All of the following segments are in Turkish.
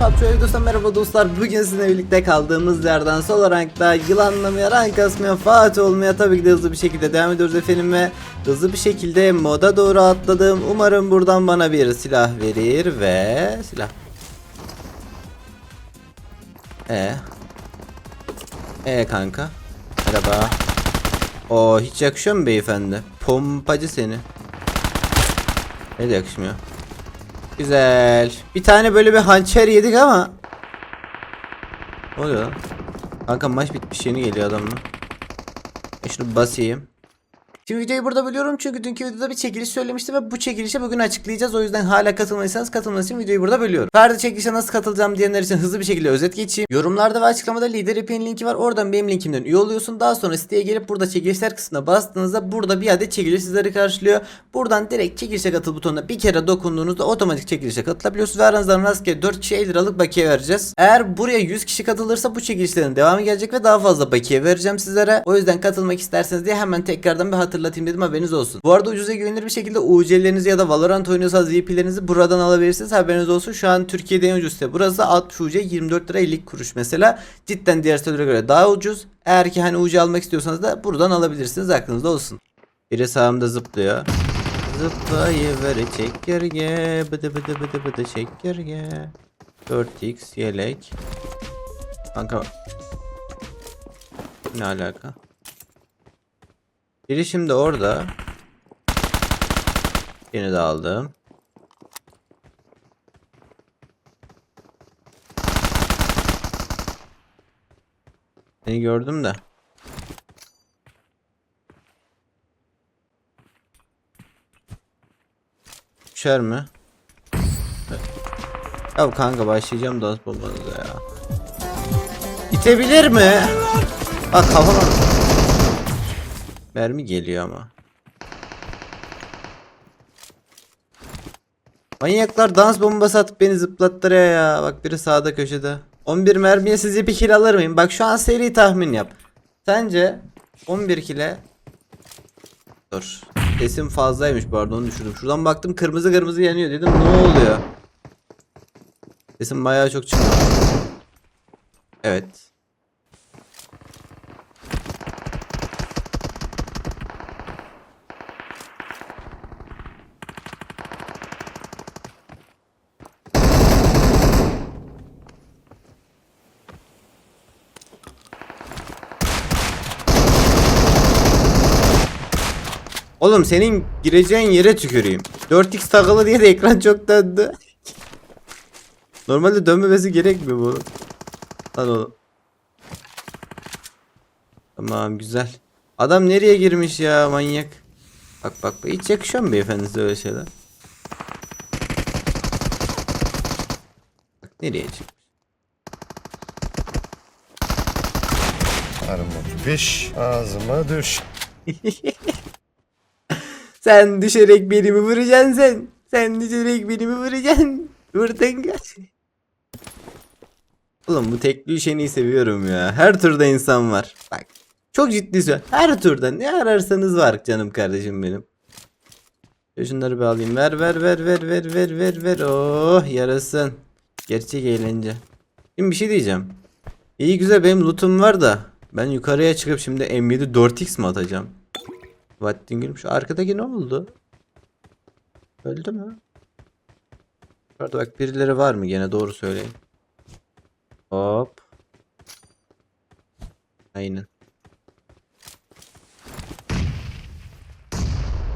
PUBG videosuna merhaba dostlar. Bugün sizinle birlikte kaldığımız yerden sol rankta yılanlamaya, rank asmaya, Fatih olmaya tabii ki de hızlı bir şekilde devam ediyoruz efendim ve hızlı bir şekilde moda doğru atladım. Umarım buradan bana bir silah verir ve silah. E. E kanka. Merhaba. O hiç yakışıyor mu beyefendi? Pompacı seni. Ne de yakışmıyor. Güzel. Bir tane böyle bir hançer yedik ama. Ne oluyor lan? Kanka maç bitmiş yeni geliyor adamla. E şunu basayım. Şimdi videoyu burada bölüyorum çünkü dünkü videoda bir çekiliş söylemiştim ve bu çekilişi bugün açıklayacağız. O yüzden hala katılmadıysanız katılmanız için videoyu burada bölüyorum. Ferdi çekilişe nasıl katılacağım diyenler için hızlı bir şekilde özet geçeyim. Yorumlarda ve açıklamada lider IP'nin linki var. Oradan benim linkimden üye oluyorsun. Daha sonra siteye gelip burada çekilişler kısmına bastığınızda burada bir adet çekiliş sizleri karşılıyor. Buradan direkt çekilişe katıl butonuna bir kere dokunduğunuzda otomatik çekilişe katılabiliyorsunuz. Ve aranızdan rastgele 4 kişiye 50 liralık bakiye vereceğiz. Eğer buraya 100 kişi katılırsa bu çekilişlerin devamı gelecek ve daha fazla bakiye vereceğim sizlere. O yüzden katılmak isterseniz diye hemen tekrardan bir hatırlatayım dedim haberiniz olsun. Bu arada ucuza güvenilir bir şekilde UC'lerinizi ya da Valorant oynuyorsanız VIP'lerinizi buradan alabilirsiniz. Haberiniz olsun. Şu an Türkiye'de en ucuz site. Burası 60 UC 24 lira 50 kuruş mesela. Cidden diğer sitelere göre daha ucuz. Eğer ki hani UC almak istiyorsanız da buradan alabilirsiniz. Aklınızda olsun. Biri sağımda zıplıyor. Zıplayıver çekirge bıdı bıdı bıdı bıdı çekirge 4x yelek Kanka Ne alaka Biri şimdi orada Yeni de aldım Seni gördüm de Düşer mi? Ya kanka başlayacağım da babanıza ya. İtebilir mi? Bak kafama. Mermi geliyor ama. Manyaklar dans bombası atıp beni zıplattırıyor ya. Bak biri sağda köşede. 11 mermiye sizce bir kill alır mıyım? Bak şu an seri tahmin yap. Sence 11 kile Dur. Sesim fazlaymış arada onu düşürdüm. Şuradan baktım kırmızı kırmızı yanıyor dedim ne oluyor? Sesim bayağı çok çıkıyor. Evet. Oğlum senin gireceğin yere tüküreyim. 4x takılı diye de ekran çok döndü. Normalde dönmemesi gerekmiyor bu. Lan oğlum. Tamam güzel. Adam nereye girmiş ya manyak. Bak bak bak hiç yakışıyor mu beyefendi size öyle şeyler? Bak nereye çıkmış. Armut piş ağzıma düş. Sen düşerek beni mi vuracaksın sen? Sen düşerek beni mi vuracaksın? Vurdun kaç. Oğlum bu tekli işeni seviyorum ya. Her turda insan var. Bak. Çok ciddi söylüyorum. Her turda ne ararsanız var canım kardeşim benim. Şunları bir alayım. Ver ver ver ver ver ver ver ver. Oh yarasın. Gerçek eğlence. Şimdi bir şey diyeceğim. İyi güzel benim lootum var da. Ben yukarıya çıkıp şimdi M7 4x mi atacağım? Vattin gülüm şu arkadaki ne oldu? Öldü mü? Orada bak birileri var mı gene doğru söyleyin. Hop. Aynen.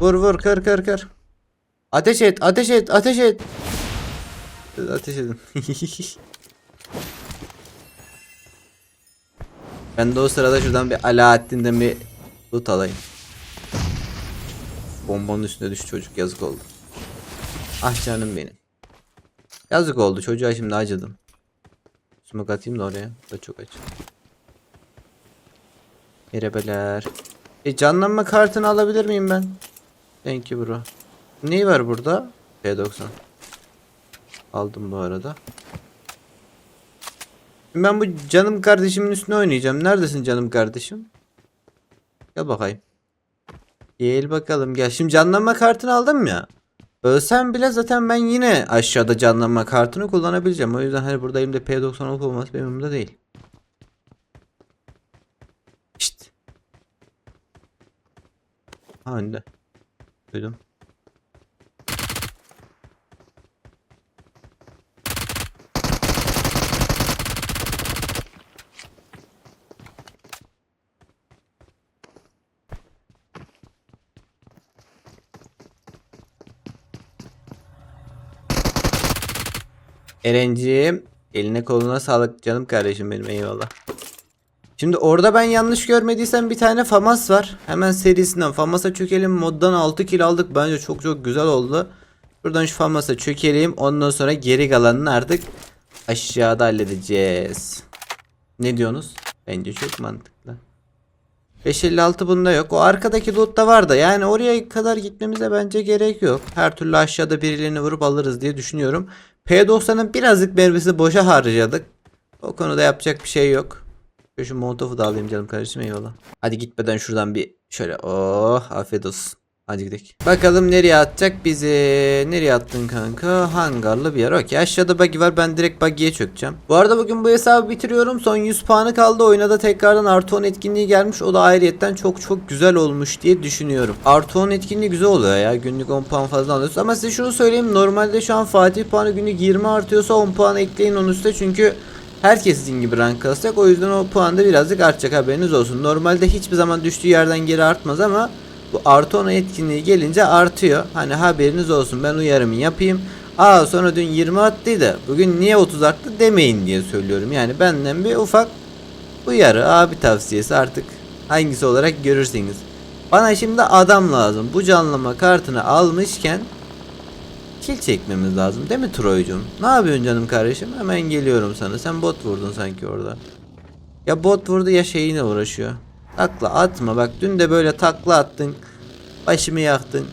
Vur vur kır kır kır. Ateş et ateş et ateş et. Ateş edin. ben de o sırada şuradan bir Alaaddin'den bir loot alayım. Bombanın üstüne düş çocuk yazık oldu. Ah canım benim. Yazık oldu çocuğa şimdi acıdım. Smoke atayım da oraya. Da çok aç. Merebeler. E canlanma kartını alabilir miyim ben? Thank you bro. Neyi var burada? P90. Aldım bu arada. Ben bu canım kardeşimin üstüne oynayacağım. Neredesin canım kardeşim? Gel bakayım. Gel bakalım gel. Şimdi canlanma kartını aldım ya. Ölsem bile zaten ben yine aşağıda canlanma kartını kullanabileceğim. O yüzden hani burada elimde P90 olup olması benim umurumda değil. Şşt. Ha önde. Duydum. Erenciğim eline koluna sağlık canım kardeşim benim eyvallah. Şimdi orada ben yanlış görmediysem bir tane FAMAS var. Hemen serisinden FAMAS'a çökelim. Moddan 6 kill aldık. Bence çok çok güzel oldu. Buradan şu FAMAS'a çökelim. Ondan sonra geri kalanını artık aşağıda halledeceğiz. Ne diyorsunuz? Bence çok mantıklı. 556 bunda yok. O arkadaki lootta var da yani oraya kadar gitmemize bence gerek yok. Her türlü aşağıda birilerini vurup alırız diye düşünüyorum. P90'ın birazcık mermisi boşa harcadık. O konuda yapacak bir şey yok. Şu molotofu da alayım canım kardeşim eyvallah. Hadi gitmeden şuradan bir şöyle oh afiyet olsun. Hadi gidelim. Bakalım nereye atacak bizi. Nereye attın kanka? Hangarlı bir yer. Okey aşağıda buggy var. Ben direkt buggy'ye çökeceğim. Bu arada bugün bu hesabı bitiriyorum. Son 100 puanı kaldı. Oyuna da tekrardan artı 10 etkinliği gelmiş. O da ayrıyetten çok çok güzel olmuş diye düşünüyorum. Artı 10 etkinliği güzel oluyor ya. Günlük 10 puan fazla alıyorsun. Ama size şunu söyleyeyim. Normalde şu an Fatih puanı günlük 20 artıyorsa 10 puan ekleyin onun üstüne. Çünkü Herkes sizin gibi rank kasacak. O yüzden o puan da birazcık artacak haberiniz olsun. Normalde hiçbir zaman düştüğü yerden geri artmaz ama bu artı 10 etkinliği gelince artıyor. Hani haberiniz olsun ben uyarımı yapayım. Aa sonra dün 20 attıydı. Bugün niye 30 arttı demeyin diye söylüyorum. Yani benden bir ufak uyarı abi tavsiyesi artık hangisi olarak görürseniz. Bana şimdi adam lazım. Bu canlama kartını almışken kill çekmemiz lazım değil mi Troy'cum? Ne yapıyorsun canım kardeşim? Hemen geliyorum sana. Sen bot vurdun sanki orada. Ya bot vurdu ya şeyine uğraşıyor. Takla atma bak dün de böyle takla attın. Başımı yaktın.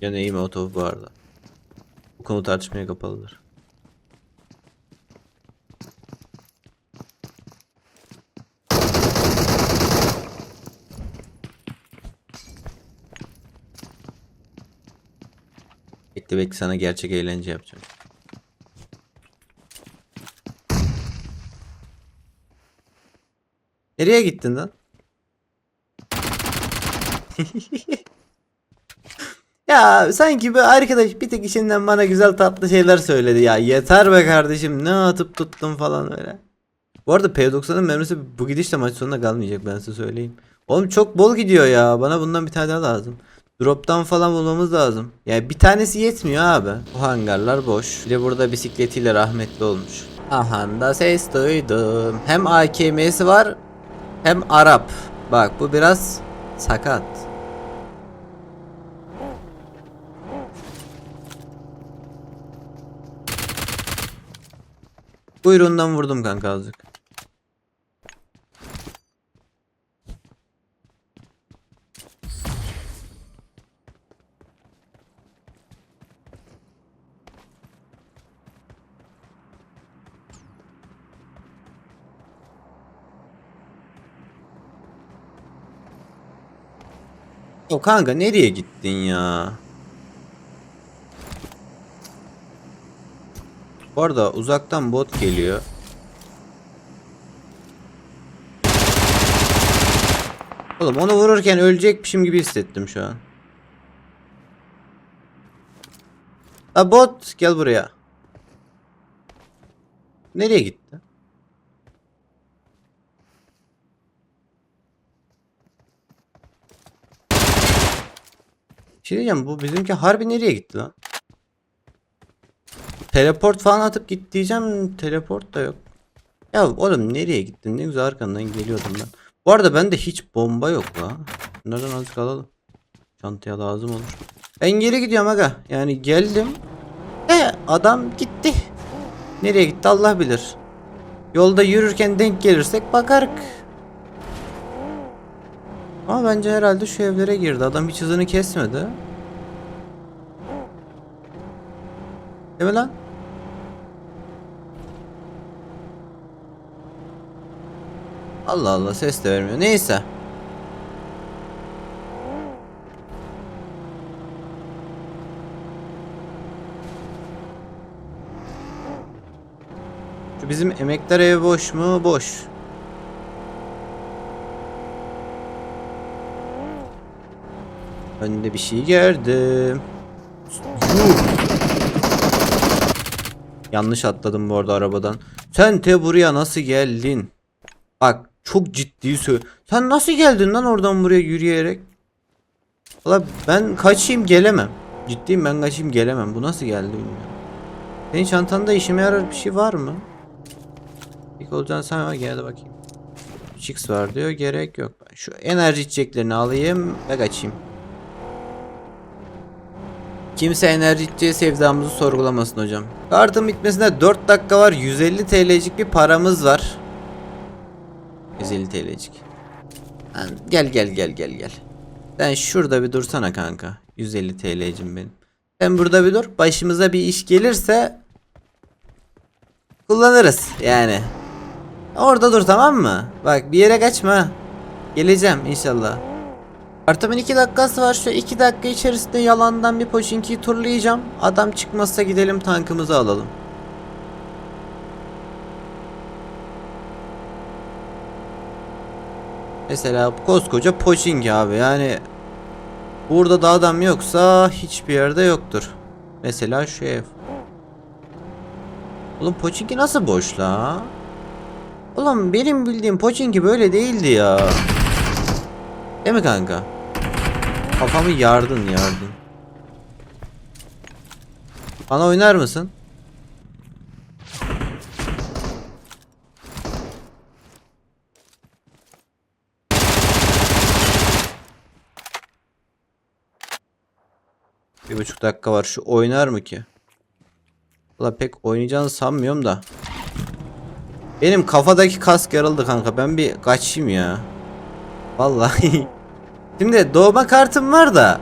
Gene iyi motor bu arada. Bu konu tartışmaya kapalıdır. Bekle bekle sana gerçek eğlence yapacağım. Nereye gittin lan? Ya sanki bir arkadaş bir tek işinden bana güzel tatlı şeyler söyledi ya. Yeter be kardeşim ne atıp tuttun falan öyle. Bu arada P90'ın mermisi bu gidişle maç sonuna kalmayacak ben size söyleyeyim. Oğlum çok bol gidiyor ya. Bana bundan bir tane daha lazım. Drop'tan falan bulmamız lazım. Yani bir tanesi yetmiyor abi. Bu hangarlar boş. Bir de burada bisikletiyle rahmetli olmuş. Aha da ses duydum. Hem AKM'si var hem Arap. Bak bu biraz sakat. Buyruğundan vurdum kanka azıcık. O kanka nereye gittin ya? Bu arada uzaktan bot geliyor. Oğlum onu vururken ölecekmişim gibi hissettim şu an. Ha bot gel buraya. Nereye gitti? Şey diyeceğim bu bizimki harbi nereye gitti lan? Teleport falan atıp git diyeceğim. Teleport da yok. Ya oğlum nereye gittin? Ne güzel arkandan geliyordum ben. Bu arada bende hiç bomba yok la. Bunlardan azıcık alalım. Çantaya lazım olur. Ben geri gidiyorum aga. Yani geldim. E adam gitti. Nereye gitti Allah bilir. Yolda yürürken denk gelirsek bakarık. Ama bence herhalde şu evlere girdi. Adam hiç hızını kesmedi. Değil mi lan? Allah Allah ses de vermiyor. Neyse. Şu bizim emekler evi boş mu? Boş. Önde bir şey gördüm. Yuh. Yanlış atladım bu arada arabadan. Sen te buraya nasıl geldin? Bak çok ciddi söyle. Sen nasıl geldin lan oradan buraya yürüyerek? Valla ben kaçayım gelemem. Ciddiyim ben kaçayım gelemem. Bu nasıl geldi bilmiyorum. Senin çantanda işime yarar bir şey var mı? İlk olacağını sen var gel de bakayım. Chicks var diyor gerek yok. Ben şu enerji içeceklerini alayım ve kaçayım. Kimse enerji içeceği sevdamızı sorgulamasın hocam. Kartın bitmesine 4 dakika var. 150 TL'cik bir paramız var. 150 TL'cik. Lan Gel gel gel gel gel. Sen şurada bir dursana kanka. 150 TL'cim benim. Sen burada bir dur. Başımıza bir iş gelirse kullanırız yani. Orada dur tamam mı? Bak bir yere kaçma. Geleceğim inşallah. Artamın 2 dakikası var. Şu 2 dakika içerisinde yalandan bir Pochinki'yi turlayacağım. Adam çıkmazsa gidelim tankımızı alalım. Mesela koskoca Pochinki abi yani burada da adam yoksa hiçbir yerde yoktur. Mesela şu ev. Oğlum Pochinki nasıl boş la? Oğlum benim bildiğim Pochinki böyle değildi ya. Değil mi kanka? Kafamı yardın yardın. Bana oynar mısın? Bir buçuk dakika var. Şu oynar mı ki? Valla pek oynayacağını sanmıyorum da. Benim kafadaki kask yarıldı kanka. Ben bir kaçayım ya. Vallahi. Şimdi doğma kartım var da.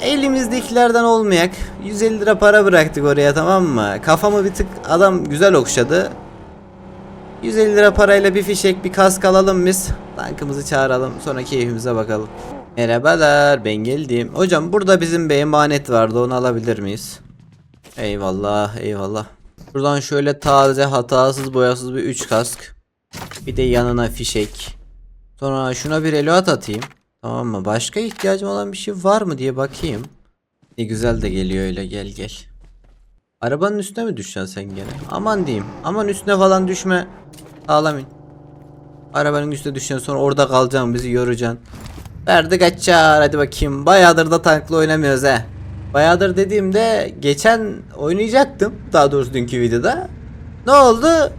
Elimizdekilerden olmayak. 150 lira para bıraktık oraya tamam mı? Kafamı bir tık adam güzel okşadı. 150 lira parayla bir fişek bir kask alalım biz. Tankımızı çağıralım. Sonra keyfimize bakalım. Merhabalar ben geldim. Hocam burada bizim bir emanet vardı onu alabilir miyiz? Eyvallah eyvallah. Buradan şöyle taze hatasız boyasız bir 3 kask. Bir de yanına fişek. Sonra şuna bir eloat atayım. Tamam mı? Başka ihtiyacım olan bir şey var mı diye bakayım. Ne güzel de geliyor öyle gel gel. Arabanın üstüne mi düşeceksin sen gene? Aman diyeyim. Aman üstüne falan düşme. Ağlamayın. Arabanın üstüne düşeceksin sonra orada kalacaksın bizi yoracaksın. Verdi kaçar hadi bakayım. Bayağıdır da tankla oynamıyoruz he. Bayağıdır dediğimde geçen oynayacaktım. Daha doğrusu dünkü videoda. Ne oldu?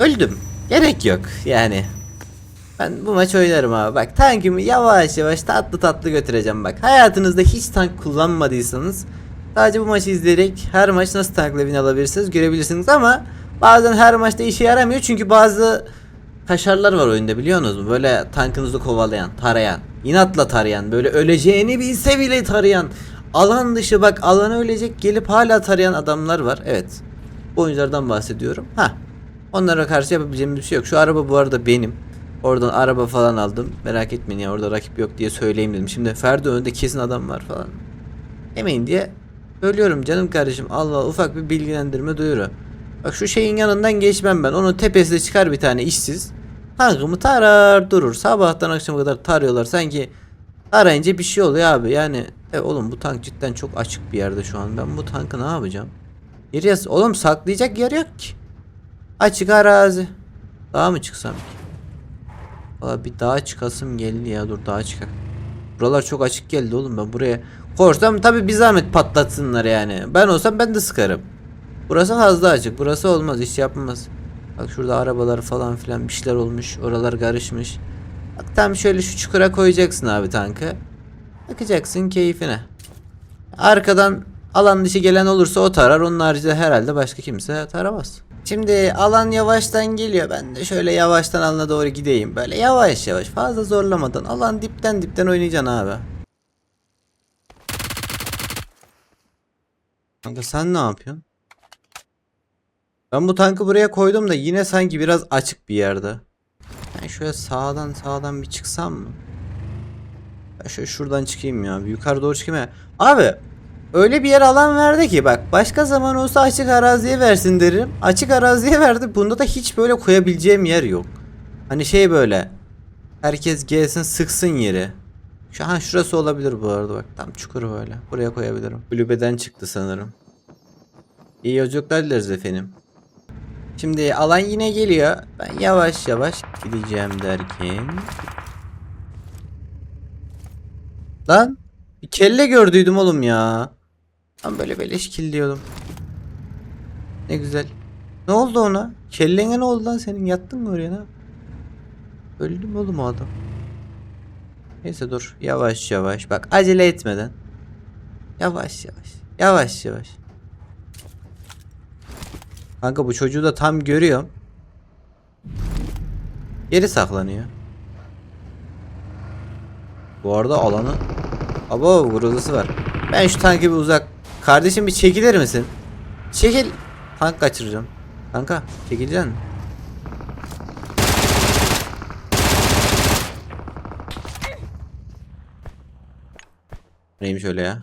Öldüm. Gerek yok yani. Ben bu maç oynarım abi. Bak tankımı yavaş yavaş tatlı tatlı götüreceğim bak. Hayatınızda hiç tank kullanmadıysanız sadece bu maçı izleyerek her maç nasıl tankla win alabilirsiniz görebilirsiniz ama bazen her maçta işe yaramıyor çünkü bazı kaşarlar var oyunda biliyorsunuz mu? Böyle tankınızı kovalayan, tarayan, inatla tarayan, böyle öleceğini bilse bile tarayan, alan dışı bak alana ölecek gelip hala tarayan adamlar var. Evet. Bu oyunculardan bahsediyorum. Ha. Onlara karşı yapabileceğimiz bir şey yok. Şu araba bu arada benim. Oradan araba falan aldım. Merak etmeyin ya orada rakip yok diye söyleyeyim dedim. Şimdi Ferdi önünde kesin adam var falan. Demeyin diye söylüyorum canım kardeşim. Allah ufak bir bilgilendirme duyuru. Bak şu şeyin yanından geçmem ben. Onun tepesine çıkar bir tane işsiz. Tankımı tarar durur. Sabahtan akşama kadar tarıyorlar. Sanki tarayınca bir şey oluyor abi. Yani e, oğlum bu tank cidden çok açık bir yerde şu an. Ben bu tankı ne yapacağım? Yeri. Oğlum saklayacak yer yok ki. Açık arazi. Dağa mı çıksam ki? Valla bir dağa çıkasım geldi ya dur dağa çıkak. Buralar çok açık geldi oğlum ben buraya korsam tabi bir zahmet patlatsınlar yani. Ben olsam ben de sıkarım. Burası fazla açık. Burası olmaz iş yapmaz. Bak şurada arabalar falan filan bir şeyler olmuş. Oralar karışmış. Bak tam şöyle şu çukura koyacaksın abi tankı. Bakacaksın keyfine. Arkadan alan dışı gelen olursa o tarar. Onun haricinde herhalde başka kimse taramaz. Şimdi alan yavaştan geliyor. Ben de şöyle yavaştan alana doğru gideyim. Böyle yavaş yavaş fazla zorlamadan. Alan dipten dipten oynayacaksın abi. Kanka sen ne yapıyorsun? Ben bu tankı buraya koydum da yine sanki biraz açık bir yerde. Ben şöyle sağdan sağdan bir çıksam mı? Ben şöyle şuradan çıkayım ya. Bir yukarı doğru çıkayım ya. Abi öyle bir yer alan verdi ki bak başka zaman olsa açık araziye versin derim. Açık araziye verdi. Bunda da hiç böyle koyabileceğim yer yok. Hani şey böyle. Herkes gelsin sıksın yeri. Şu an şurası olabilir bu arada bak tam çukur böyle. Buraya koyabilirim. Kulübeden çıktı sanırım. İyi yolculuklar dileriz efendim. Şimdi alan yine geliyor. Ben yavaş yavaş gideceğim derken. Lan bir kelle gördüydüm oğlum ya. Tam böyle beleş kill diyordum. Ne güzel. Ne oldu ona? Kellene ne oldu lan senin? Yattın mı oraya? Ne? Öldü mü oğlum o adam? Neyse dur. Yavaş yavaş. Bak acele etmeden. Yavaş yavaş. Yavaş yavaş. Kanka bu çocuğu da tam görüyorum. Geri saklanıyor. Bu arada alanı... Abo grozası var. Ben şu tankı bir uzak... Kardeşim bir çekilir misin? Çekil. Tank kaçıracağım. Kanka çekileceksin. Neymiş öyle ya?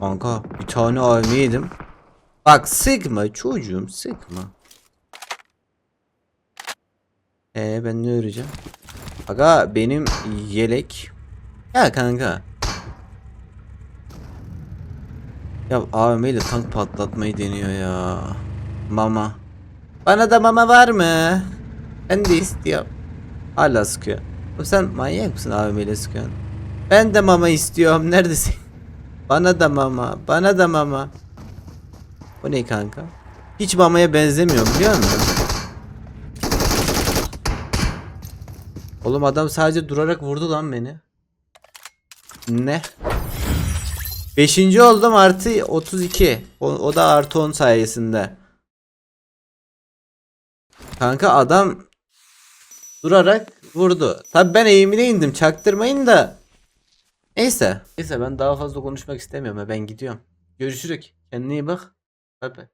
Kanka bir tane AVM. Bak sıkma çocuğum sıkma. Ee ben ne öreceğim? Aga benim yelek. Ya kanka. Ya AVM ile tank patlatmayı deniyor ya. Mama. Bana da mama var mı? Ben de istiyorum. Hala sıkıyor. Oğlum sen manyak mısın AVM ile sıkıyorsun? Ben de mama istiyorum. Neredesin? Bana da mama. Bana da mama. Bu ne kanka? Hiç mamaya benzemiyor biliyor musun? Oğlum adam sadece durarak vurdu lan beni. Ne? Beşinci oldum artı 32. O, o da artı 10 sayesinde. Kanka adam durarak vurdu. Tabi ben eğimine indim çaktırmayın da. Neyse. Neyse ben daha fazla konuşmak istemiyorum. Ben gidiyorum. Görüşürük. Kendine iyi bak. Bye.